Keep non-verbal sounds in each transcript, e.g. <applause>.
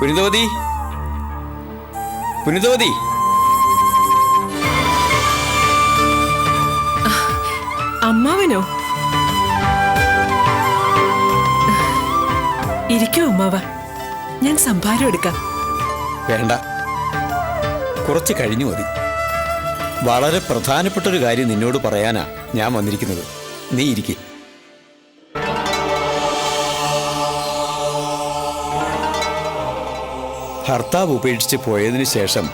പുനിതവതി. പുനിതവതി. അമ്മാവനോ? ഇരിക്കൂ അമ്മാവ. ഞാൻ സംഭാരം എടുക്കാം. വേണ്ട. കുറച്ച് കഴിഞ്ഞു മതി. വളരെ പ്രധാനപ്പെട്ട ഒരു കാര്യം നിന്നോട് പറയാനാ ഞാൻ വന്നിരിക്കുന്നത്. നീ ഇരിക്കെ. ഭർത്താവ് ഉപേക്ഷിച്ച് പോയതിനു ശേഷം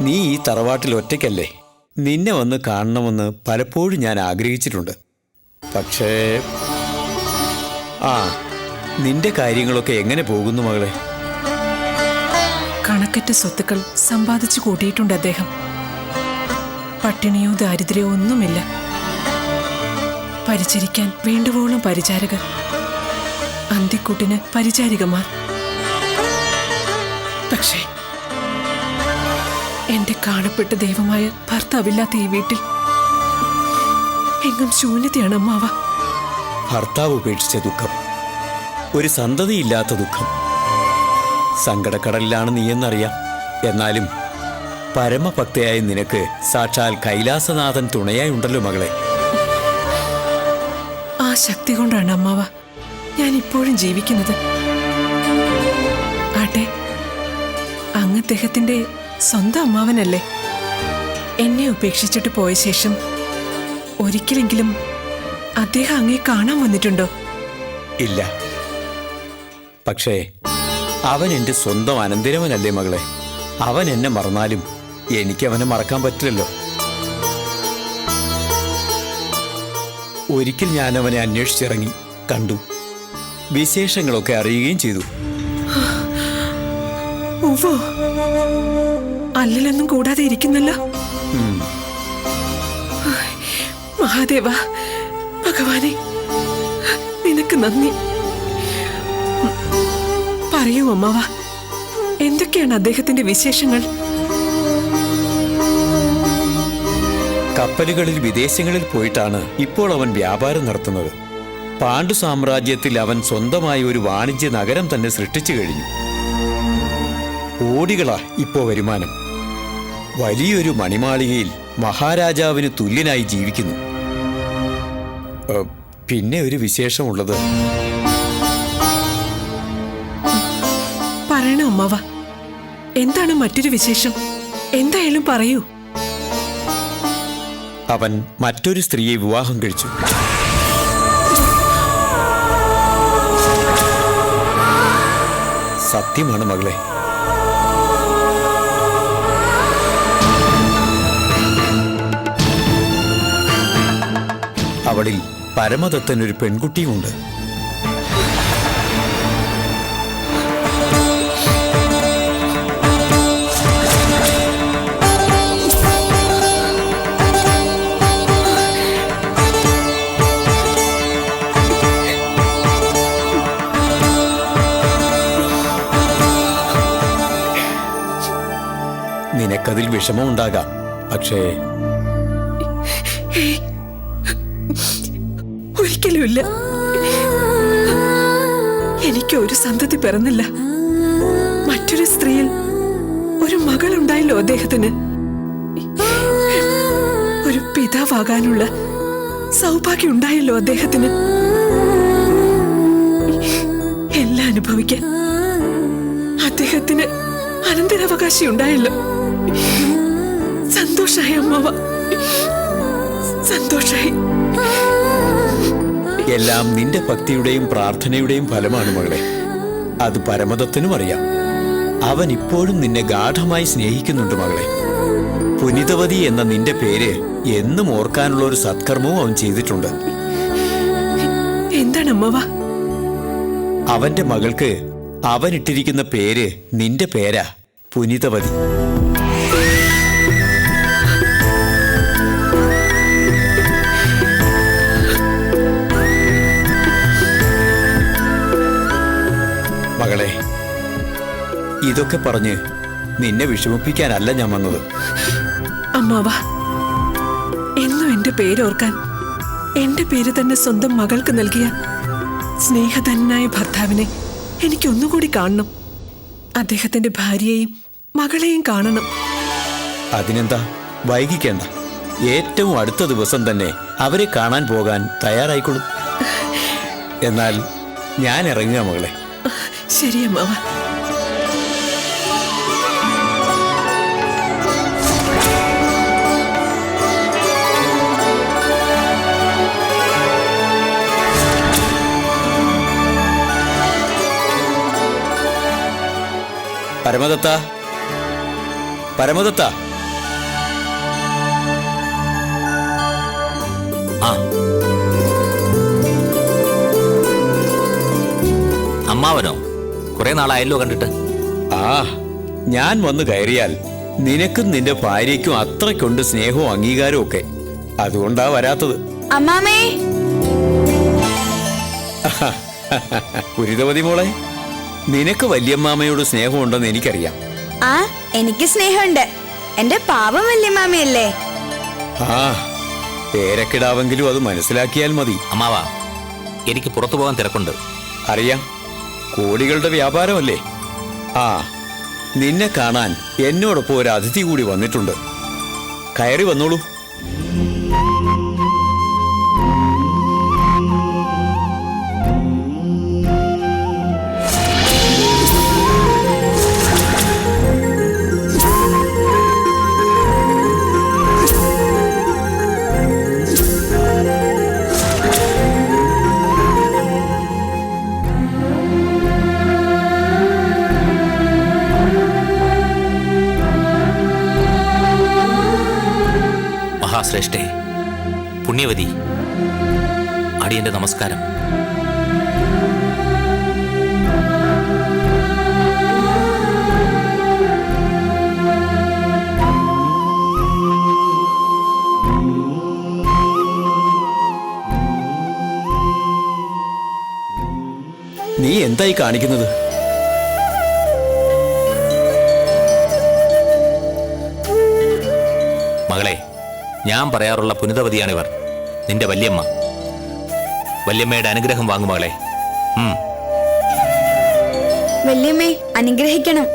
നീ ഈ തറവാട്ടിൽ ഒറ്റയ്ക്കല്ലേ? നിന്നെ വന്ന് കാണണമെന്ന് പലപ്പോഴും ഞാൻ ആഗ്രഹിച്ചിട്ടുണ്ട്. പക്ഷേ ആ നിന്റെ കാര്യങ്ങളൊക്കെ എങ്ങനെ പോകുന്നു മകളെ? കണക്കറ്റ സ്വത്തുക്കൾ സമ്പാദിച്ചു കൂട്ടിയിട്ടുണ്ട് അദ്ദേഹം. പട്ടിണിയോ ദാരിദ്ര്യമോ ഒന്നുമില്ല. പരിചരിക്കാൻ വേണ്ടുവോളം പരിചാരകർ. അന്തിക്കുട്ടിന് പരിചാരികമാർ. പക്ഷേ എന്റെ കാണപ്പെട്ട ദൈവമായ ഭർത്താവില്ലാത്ത ഈ വീട്ടിൽ എങ്ങും ശൂന്യതയാണ് അമ്മാവ. ഭർത്താവ് ഉപേക്ഷിച്ച ദുഃഖം ഒരു സന്തതിയില്ലാത്ത ദുഃഖം. സങ്കടക്കടലിലാണ് നീയെന്നറിയാം എന്നാലും പരമഭക്തയായ നിനക്ക് സാക്ഷാൽ കൈലാസനാഥൻ തുണയായി ഉണ്ടല്ലോ മകളെ. ആ ശക്തി കൊണ്ടാണ് അമ്മാവ ഞാൻ ഇപ്പോഴും ജീവിക്കുന്നത്. അദ്ദേഹത്തിന്റെ സ്വന്തം അമ്മാവനല്ലേ? എന്നെ ഉപേക്ഷിച്ചിട്ട് പോയ ശേഷം ഒരിക്കലെങ്കിലും അദ്ദേഹം അങ്ങേ കാണാൻ വന്നിട്ടുണ്ടോ? ഇല്ല. പക്ഷേ അവൻ എന്റെ സ്വന്തം അനന്തരവനല്ലേ മകളെ? അവൻ എന്നെ മറന്നാലും എനിക്ക് അവനെ മറക്കാൻ പറ്റില്ലല്ലോ. ഒരിക്കൽ ഞാൻ അവനെ അന്വേഷിച്ചിറങ്ങി കണ്ടു. വിശേഷങ്ങളൊക്കെ അറിയുകയും ചെയ്തു. ഉവ്വോ. അല്ലലൊന്നും കൂടാതെ ഇരിക്കുന്നല്ലോ. മഹാദേവ ഭഗവാനെ നിനക്ക് നന്ദി. പറയൂ അമ്മാവ എന്തൊക്കെയാണ് അദ്ദേഹത്തിന്റെ വിശേഷങ്ങൾ കപ്പലുകളിൽ വിദേശങ്ങളിൽ പോയിട്ടാണ് ഇപ്പോൾ അവൻ വ്യാപാരം നടത്തുന്നത് പാണ്ഡു സാമ്രാജ്യത്തിൽ അവൻ സ്വന്തമായി ഒരു വാണിജ്യ നഗരം തന്നെ സൃഷ്ടിച്ചു കഴിഞ്ഞു കോടികളാ ഇപ്പോ വരുമാനം. വലിയൊരു മണിമാളികയിൽ മഹാരാജാവിന് തുല്യനായി ജീവിക്കുന്നു. പിന്നെ ഒരു വിശേഷമുള്ളത്. പറയണോ അമ്മാവ. എന്താണ് മറ്റൊരു വിശേഷം? എന്തായാലും പറയൂ. അവൻ മറ്റൊരു സ്ത്രീയെ വിവാഹം കഴിച്ചു. സത്യമാണ് മകളെ. അവളിൽ പരമദത്തൻ ഒരു പെൺകുട്ടിയുമുണ്ട്. നിനക്കതിൽ വിഷമമുണ്ടാകാം. പക്ഷേ ഒരിക്കലുമില്ല എനിക്ക് ഒരു സന്തതി പിറന്നില്ല. മറ്റൊരു സ്ത്രീയിൽ ഒരു മകൾ ഉണ്ടായില്ലോ അദ്ദേഹത്തിന്. ഒരു പിതാവാകാനുള്ള സൗഭാഗ്യം ഉണ്ടായല്ലോ അദ്ദേഹത്തിന്. എല്ലാം അനുഭവിക്കാൻ അദ്ദേഹത്തിന് അനന്തരാവകാശി ഉണ്ടായല്ലോ. സന്തോഷായി അമ്മാവ. സന്തോഷായി. എല്ലാം നിന്റെ ഭക്തിയുടെയും പ്രാർത്ഥനയുടെയും ഫലമാണ് മകളെ. അത് പരമദത്തനും അറിയാം. അവൻ ഇപ്പോഴും നിന്നെ ഗാഠമായി സ്നേഹിക്കുന്നുണ്ട് മകളെ. പുനിതവതി എന്ന നിന്റെ പേര് എന്നും ഓർക്കാനുള്ള ഒരു സത്കർമ്മവും അവൻ ചെയ്തിട്ടുണ്ട്. എന്താണ് അമ്മവ? അവന്റെ മകൾക്ക് അവനിട്ടിരിക്കുന്ന പേര് നിന്റെ പേരാ പുനിതവതി. ഇതൊക്കെ പറഞ്ഞ് നിന്നെ വിഷമിപ്പിക്കാനല്ല ഞാൻ വന്നത്. അമ്മാവ എന്നും എന്റെ പേരോർക്കാൻ എന്റെ പേര് തന്നെ സ്വന്തം മകൾക്ക് നൽകിയ സ്നേഹധനായ ഭർത്താവിനെ എനിക്കൊന്നുകൂടി കാണണം. അദ്ദേഹത്തിന്റെ ഭാര്യയെയും മകളെയും കാണണം. അതിനെന്താ? വൈകിക്കേണ്ട. ഏറ്റവും അടുത്ത ദിവസം തന്നെ അവരെ കാണാൻ പോകാൻ തയ്യാറായിക്കൊള്ളും. എന്നാൽ ഞാൻ ഇറങ്ങുക മകളെ. ശരി അമ്മാവ. പരമദത്ത? പരമദത്ത? ആ. അമ്മാവനോ? കുറെ നാളായല്ലോ കണ്ടിട്ട്. ആ ഞാൻ വന്ന് കയറിയാൽ നിനക്കും നിന്റെ ഭാര്യയ്ക്കും അത്രയ്ക്കുണ്ട് സ്നേഹവും അംഗീകാരവും ഒക്കെ. അതുകൊണ്ടാ വരാത്തത്. അമ്മാമേ. <laughs> പുരിതവതി മോളെ. നിനക്ക് വല്യമ്മാമയോട് സ്നേഹമുണ്ടെന്ന് എനിക്കറിയാം. ആ എനിക്ക് സ്നേഹമുണ്ട്. എന്റെ പാവം വല്യമ്മാമയല്ലേ? ആ പേരക്കിടാവെങ്കിലും അത് മനസ്സിലാക്കിയാൽ മതി. അമ്മാവാ എനിക്ക് പുറത്തു പോകാൻ തിരക്കുണ്ട്. അറിയാം കോടികളുടെ വ്യാപാരമല്ലേ? ആ നിന്നെ കാണാൻ എന്നോടൊപ്പം ഒരു അതിഥി കൂടി വന്നിട്ടുണ്ട്. കയറി വന്നോളൂ. നമസ്കാരം. നീ എന്തായി കാണിക്കുന്നത്? മകളെ ഞാൻ പറയാറുള്ള പുനിതവതിയാണിവർ. നിന്റെ വല്യമ്മ. വല്യമ്മയുടെ അനുഗ്രഹം വാങ്ങു മകളെ. വല്യമ്മേ അനുഗ്രഹിക്കണം.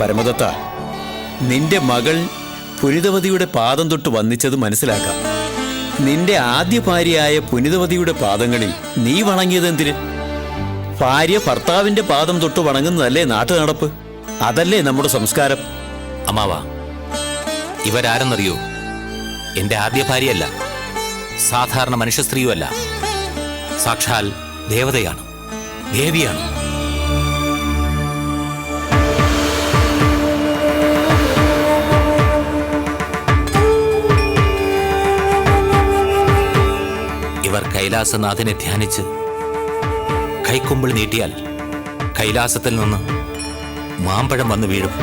പരമദത്ത നിന്റെ മകൾ പുനിതവതിയുടെ പാദം തൊട്ട് വന്നിച്ചത് മനസ്സിലാക്കാം. നിന്റെ ആദ്യ ഭാര്യയായ പുനിതവതിയുടെ പാദങ്ങളിൽ നീ വണങ്ങിയത് എന്തിന് ഭാര്യ ഭർത്താവിന്റെ പാദം തൊട്ട് വണങ്ങുന്നതല്ലേ നാട്ടു നടപ്പ് അതല്ലേ നമ്മുടെ സംസ്കാരം? അമ്മാവ ഇവരാരെന്നറിയോ? എന്റെ ആദ്യ ഭാര്യയല്ല. സാധാരണ മനുഷ്യ സ്ത്രീയുമല്ല. സാക്ഷാൽ ദേവതയാണ് ദേവിയാണ്. ഇവർ കൈലാസനാഥിനെ ധ്യാനിച്ച് കൈക്കുമ്പിൾ നീട്ടിയാൽ കൈലാസത്തിൽ നിന്ന് മാമ്പഴം വന്നു വീഴും.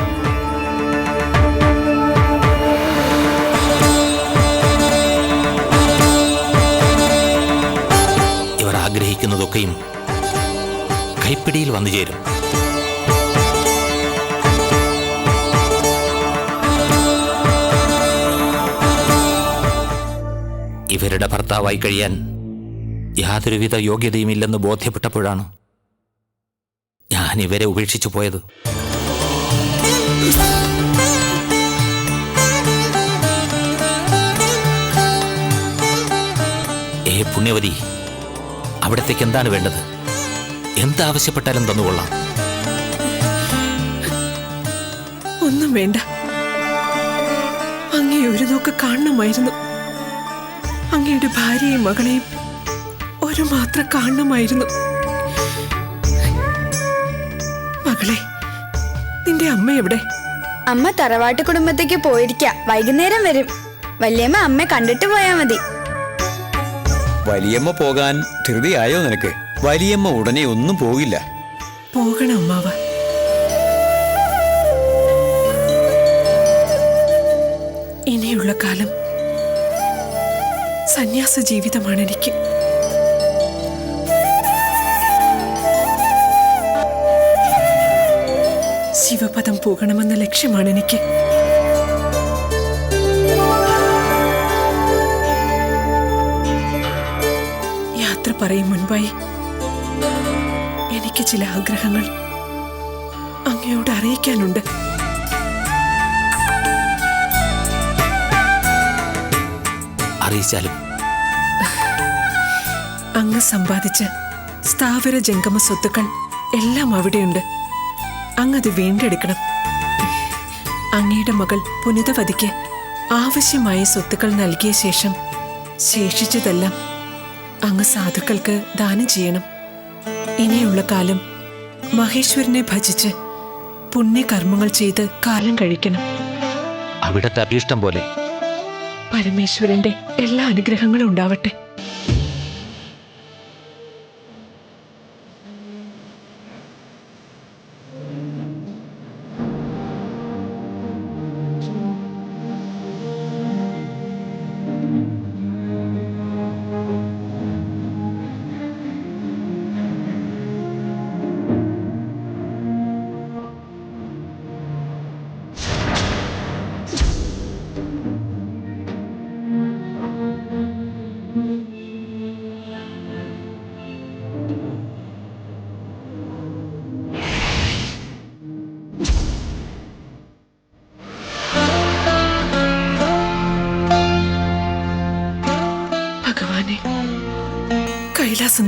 ഇവർ ആഗ്രഹിക്കുന്നതൊക്കെയും കൈപ്പിടിയിൽ വന്നു ചേരും. ഇവരുടെ ഭർത്താവായി കഴിയാൻ യാതൊരുവിധ യോഗ്യതയുമില്ലെന്ന് ബോധ്യപ്പെട്ടപ്പോഴാണ് ഞാൻ ഇവരെ ഉപേക്ഷിച്ചു പോയത്. ഏ പുണ്യവതി അവിടത്തേക്ക് എന്താണ് വേണ്ടത്? എന്താവശ്യപ്പെട്ടാലും തന്നുകൊള്ളാം ഒന്നും വേണ്ട. അങ്ങേ ഒരു നോക്ക് കാണണമായിരുന്നു. അങ്ങയുടെ ഭാര്യയും മകളെയും ഒരു മാത്രം കാണണമായിരുന്നു മകളെ നിന്റെ അമ്മ എവിടെ? അമ്മ തറവാട്ട് കുടുംബത്തേക്ക് പോയിരിക്ക. വൈകുന്നേരം വരും. വല്യമ്മ അമ്മ കണ്ടിട്ട് പോയാ മതി. വലിയമ്മ പോകാൻ ധൃതിയായോ നിനക്ക്? വലിയമ്മ ഉടനെ ഒന്നും പോകില്ല. പോകണം അമ്മാവ. ഇനിയുള്ള കാലം സന്യാസ ജീവിതമാണ് എനിക്ക് ശിവപദം പോകണമെന്ന ലക്ഷ്യമാണ് എനിക്ക്. യാത്ര പറയും മുൻപായി. എനിക്ക് ചില ആഗ്രഹങ്ങൾ അങ്ങയോട് അറിയിക്കാനുണ്ട്. അറിയിച്ചാലും. അങ്ങ് സമ്പാദിച്ച സ്ഥാവര ജംഗമ സ്വത്തുക്കൾ എല്ലാം അവിടെയുണ്ട്. അങ്ങത് വീണ്ടെടുക്കണം. അങ്ങയുടെ മകൾ പുനിതവതിക്ക് ആവശ്യമായ സ്വത്തുക്കൾ നൽകിയ ശേഷം ശേഷിച്ചതെല്ലാം അങ്ങ് സാധുക്കൾക്ക് ദാനം ചെയ്യണം. ഇനിയുള്ള കാലം മഹേശ്വരനെ ഭജിച്ച് പുണ്യകർമ്മങ്ങൾ ചെയ്ത് കാലം കഴിക്കണം. അവിടത്തെ അഭീഷ്ടം പോലെ. പരമേശ്വരന്റെ എല്ലാ അനുഗ്രഹങ്ങളും ഉണ്ടാവട്ടെ.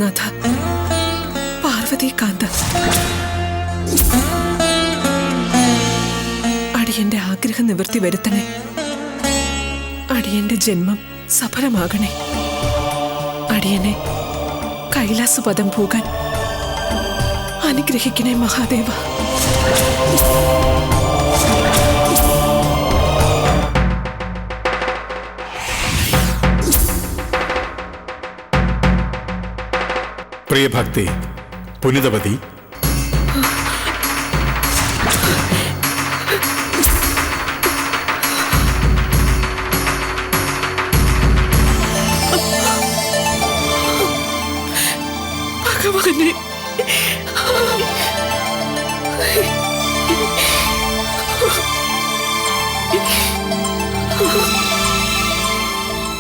കൈലാസനാഥ പാർവതി കാന്ത അടിയന്റെ ആഗ്രഹം നിവൃത്തി വരുത്തണേ. അടിയന്റെ ജന്മം സഫലമാകണേ. അടിയനെ കൈലാസപദം പോകാൻ അനുഗ്രഹിക്കണേ മഹാദേവ. പ്രിയഭക്തി പുനിതവതി. ഭഗവാനെ.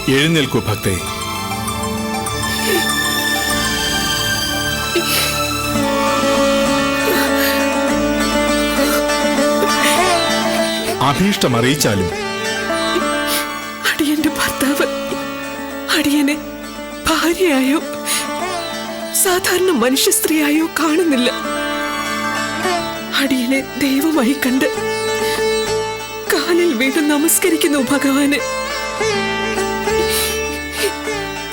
എഴുന്നേൽക്കൂ ഭക്തേ. അഭീഷ്ടം അറിയിച്ചാലും അടിയന്റെ ഭർത്താവ് അടിയനെ ഭാര്യയായോ സാധാരണ മനുഷ്യ സ്ത്രീയായോ കാണുന്നില്ല. അടിയനെ ദൈവമായി കണ്ട് കാലിൽ വീണ്ടും നമസ്കരിക്കുന്നു ഭഗവാന്.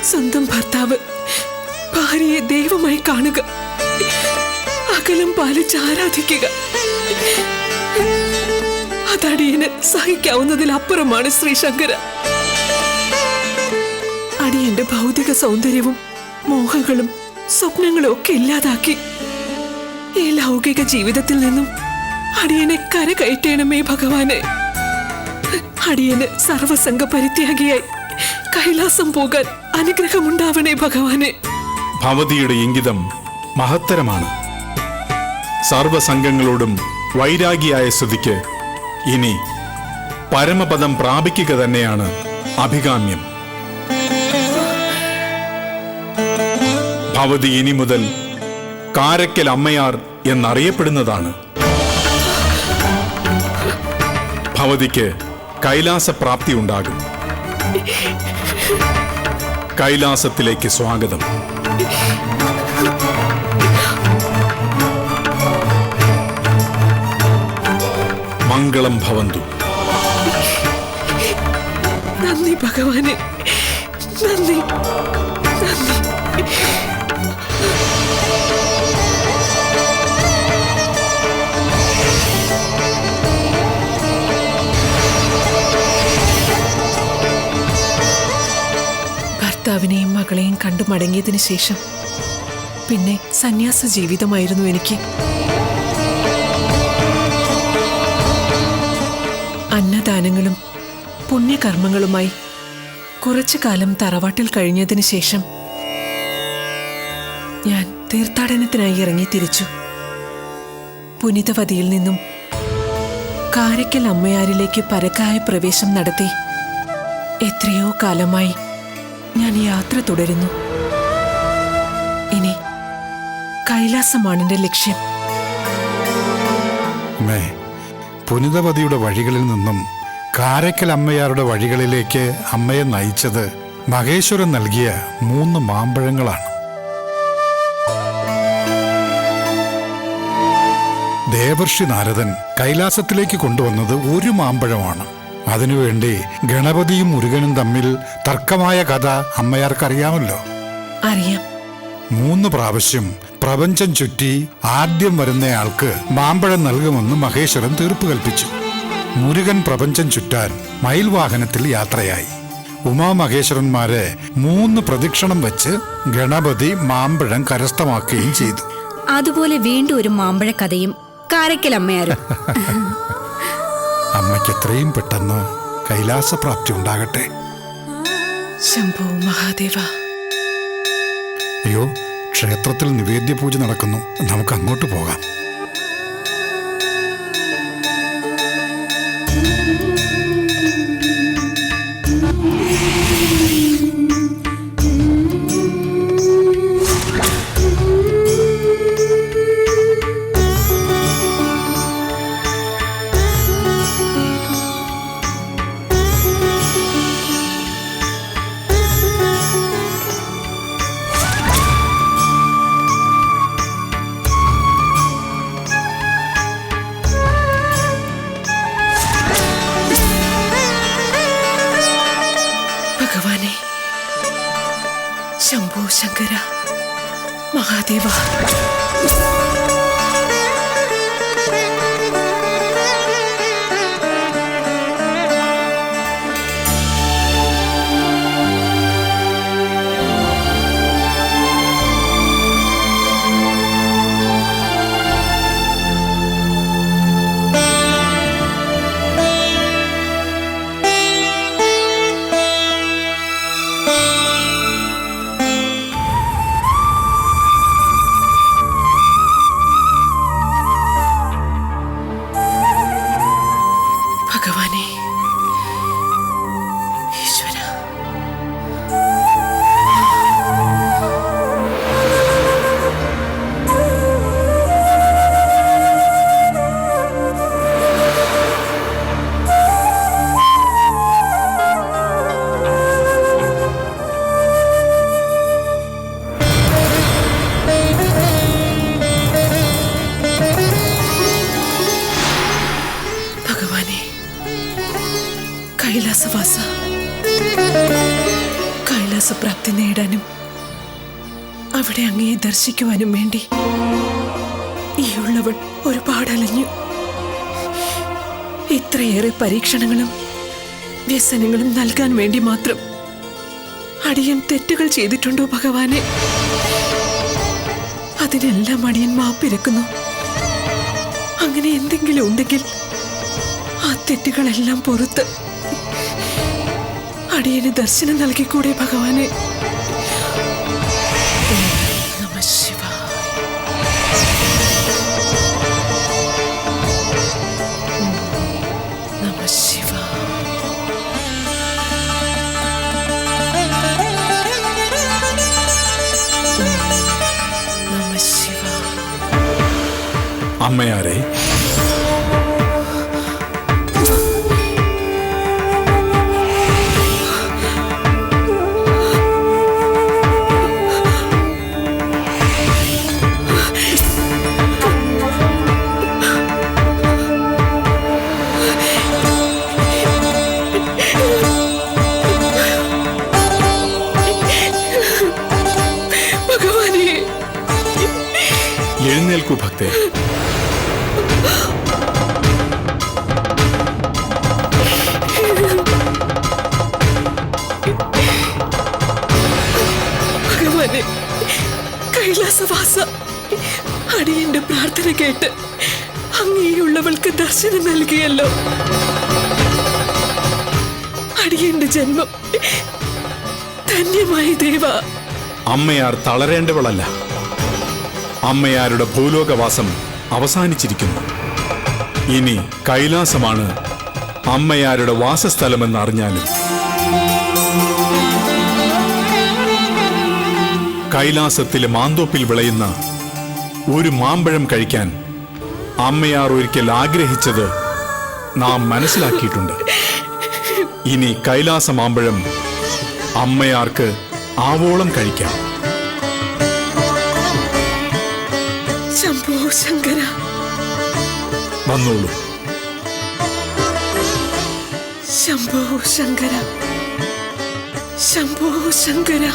സ്വന്തം ഭർത്താവ് ഭാര്യയെ ദൈവമായി കാണുക. അകലം പാലിച്ച് ആരാധിക്കുക. അതടിയന് സഹിക്കാവുന്നതിൽ അപ്പുറമാണ് ശ്രീ ശങ്കര അടിയന്റെ ഭൗതിക സൗന്ദര്യവും മോഹങ്ങളും സ്വപ്നങ്ങളും ഒക്കെ ഇല്ലാതാക്കി. ഈ ലൗകിക ജീവിതത്തിൽ നിന്നും അടിയനെ കരകയറ്റണമേ ഭഗവാനെ. അടിയന് സർവസംഘ പരിത്യാഗിയായി കൈലാസം പോകാൻ അനുഗ്രഹമുണ്ടാവണേ ഭഗവാനെ. ഭവതിയുടെ ഇംഗിതം മഹത്തരമാണ്. സർവസംഘങ്ങളോടും വൈരാഗിയായ സ്തുതിക്ക് ഇനി പരമപദം പ്രാപിക്കുക തന്നെയാണ് അഭികാമ്യം. ഭവതി ഇനി മുതൽ കാരക്കൽ അമ്മയാർ എന്നറിയപ്പെടുന്നതാണ്. ഭവതിക്ക് കൈലാസപ്രാപ്തി ഉണ്ടാകും. കൈലാസത്തിലേക്ക് സ്വാഗതം. മംഗളം ഭവന്തു. നന്ദി ഭഗവാനെ. നന്ദി. നന്ദി. ഭർത്താവിനെയും മകളെയും കണ്ടു മടങ്ങിയതിനു ശേഷം പിന്നെ സന്യാസ ജീവിതമായിരുന്നു എനിക്ക്. അന്നദാനങ്ങളും പുണ്യകർമ്മങ്ങളുമായി കുറച്ചു കാലം തറവാട്ടിൽ കഴിഞ്ഞതിന് ശേഷം ഞാൻ തീർത്ഥാടനത്തിനായി ഇറങ്ങി തിരിച്ചു. പുനിതവതിയിൽ നിന്നും കാരക്കൽ അമ്മയാരിലേക്ക് പരക്കായ പ്രവേശം നടത്തി എത്രയോ കാലമായി ഞാൻ യാത്ര തുടരുന്നു. ഇനി കൈലാസമാണ് എന്റെ ലക്ഷ്യം പുനിതവതിയുടെ വഴികളിൽ നിന്നും കാരക്കൽ അമ്മയാരുടെ വഴികളിലേക്ക് അമ്മയെ നയിച്ചത് മഹേശ്വരൻ നൽകിയ മൂന്ന് മാമ്പഴങ്ങളാണ്. ദേവർഷി നാരദൻ കൈലാസത്തിലേക്ക് കൊണ്ടുവന്നത് ഒരു മാമ്പഴമാണ്. അതിനുവേണ്ടി ഗണപതിയും മുരുകനും തമ്മിൽ തർക്കമായ കഥ അമ്മയാർക്കറിയാമല്ലോ. അറിയാം. മൂന്ന് പ്രാവശ്യം പ്രപഞ്ചം ചുറ്റി ആദ്യം വരുന്നയാൾക്ക് മാമ്പഴം നൽകുമെന്ന് മഹേശ്വരൻ തീർപ്പ് കൽപ്പിച്ചു. മുരുകൻ പ്രപഞ്ചം ചുറ്റാൻ മയിൽ വാഹനത്തിൽ യാത്രയായി. ഉമാമഹേശ്വരന്മാരെ മൂന്ന് പ്രദക്ഷിണം വെച്ച് ഗണപതി മാമ്പഴം കരസ്ഥമാക്കുകയും ചെയ്തു. അതുപോലെ വീണ്ടും ഒരു മാമ്പഴ കഥയും കാരക്കലമ്മയാരും അമ്മയ്ക്ക് എത്രയും പെട്ടെന്ന് കൈലാസപ്രാപ്തി ഉണ്ടാകട്ടെ. ശംഭു മഹാദേവ. അയ്യോ ക്ഷേത്രത്തിൽ നിവേദ്യ പൂജ നടക്കുന്നു. നമുക്ക് അങ്ങോട്ട് പോകാം. ശംഭു ശങ്കര മഹാദേവ ഇത്രയേറെ പരീക്ഷണങ്ങളും വ്യസനങ്ങളും നൽകാൻ വേണ്ടി മാത്രം അടിയൻ തെറ്റുകൾ ചെയ്തിട്ടുണ്ടോ ഭഗവാനെ? അതിനെല്ലാം അടിയൻ മാപ്പിരക്കുന്നു അങ്ങനെ എന്തെങ്കിലും ഉണ്ടെങ്കിൽ ആ തെറ്റുകളെല്ലാം പുറത്ത് അടിയന് ദർശനം നൽകിക്കൂടെ ഭഗവാനെ? അമ്മയാരെ ഭഗവാനെ. എഴുന്നേൽക്കൂ ഭക്തേ. കൈലാസവാസ അടിയന്റെ പ്രാർത്ഥന കേട്ട് അങ്ങേയുള്ളവൾക്ക് ദർശനം നൽകിയല്ലോ. അടിയന്റെ ജന്മം. ധന്യമായി ദേവ. അമ്മയാർ തളരേണ്ടവളല്ല. അമ്മയാരുടെ ഭൂലോകവാസം അവസാനിച്ചിരിക്കുന്നു. ഇനി കൈലാസമാണ് അമ്മയാരുടെ വാസസ്ഥലമെന്ന് കൈലാസത്തിലെ മാന്തോപ്പിൽ വിളയുന്ന ഒരു മാമ്പഴം കഴിക്കാൻ അമ്മയാർ ഒരിക്കൽ ആഗ്രഹിച്ചത് നാം മനസ്സിലാക്കിയിട്ടുണ്ട്. ഇനി കൈലാസ മാമ്പഴം അമ്മയാർക്ക് ആവോളം കഴിക്കാം. വന്നോളൂ. ശംഭോ ശങ്കര. ശംഭോ ശങ്കര.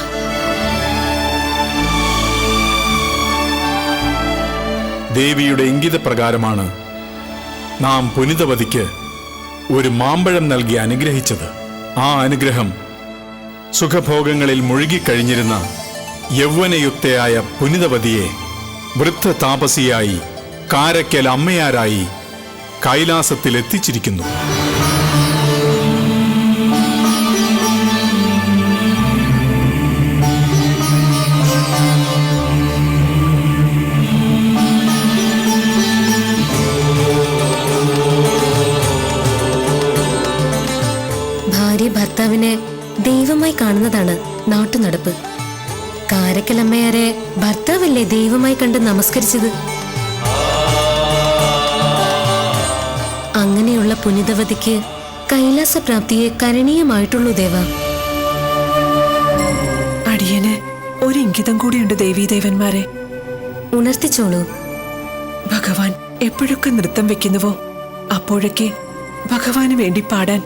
ദേവിയുടെ ഇംഗിതപ്രകാരമാണ് നാം പുനിതവതിക്ക് ഒരു മാമ്പഴം നൽകി അനുഗ്രഹിച്ചത്. ആ അനുഗ്രഹം സുഖഭോഗങ്ങളിൽ മുഴുകിക്കഴിഞ്ഞിരുന്ന യൗവനയുക്തയായ പുനിതവതിയെ വൃദ്ധ താപസിയായി കാരക്കൽ അമ്മയാരായി കൈലാസത്തിൽ എത്തിച്ചിരിക്കുന്നു ദൈവമായി കണ്ട് നമസ്കരിച്ചത്. അങ്ങനെയുള്ള പുനിതവതിക്ക് കൈലാസപ്രാപ്തിയെ കരണീയമായിട്ടുള്ളൂ ദേവ. അടിയന് ഒരു ഇംഗിതം കൂടിയുണ്ട് ദേവീദേവന്മാരെ ഉണർത്തിച്ചോളൂ. ഭഗവാൻ എപ്പോഴൊക്കെ നൃത്തം വെക്കുന്നുവോ അപ്പോഴൊക്കെ ഭഗവാന് വേണ്ടി പാടാൻ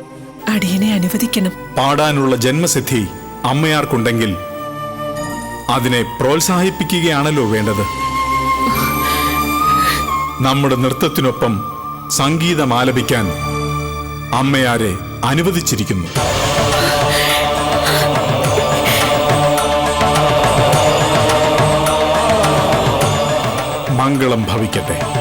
അടിയനെ അനുവദിക്കണം. പാടാനുള്ള ജന്മസിദ്ധി അമ്മയാർക്കുണ്ടെങ്കിൽ അതിനെ പ്രോത്സാഹിപ്പിക്കുകയാണല്ലോ വേണ്ടത്. നമ്മുടെ നൃത്തത്തിനൊപ്പം സംഗീതം ആലപിക്കാൻ അമ്മയാരെ അനുവദിച്ചിരിക്കുന്നു. മംഗളം ഭവിക്കട്ടെ.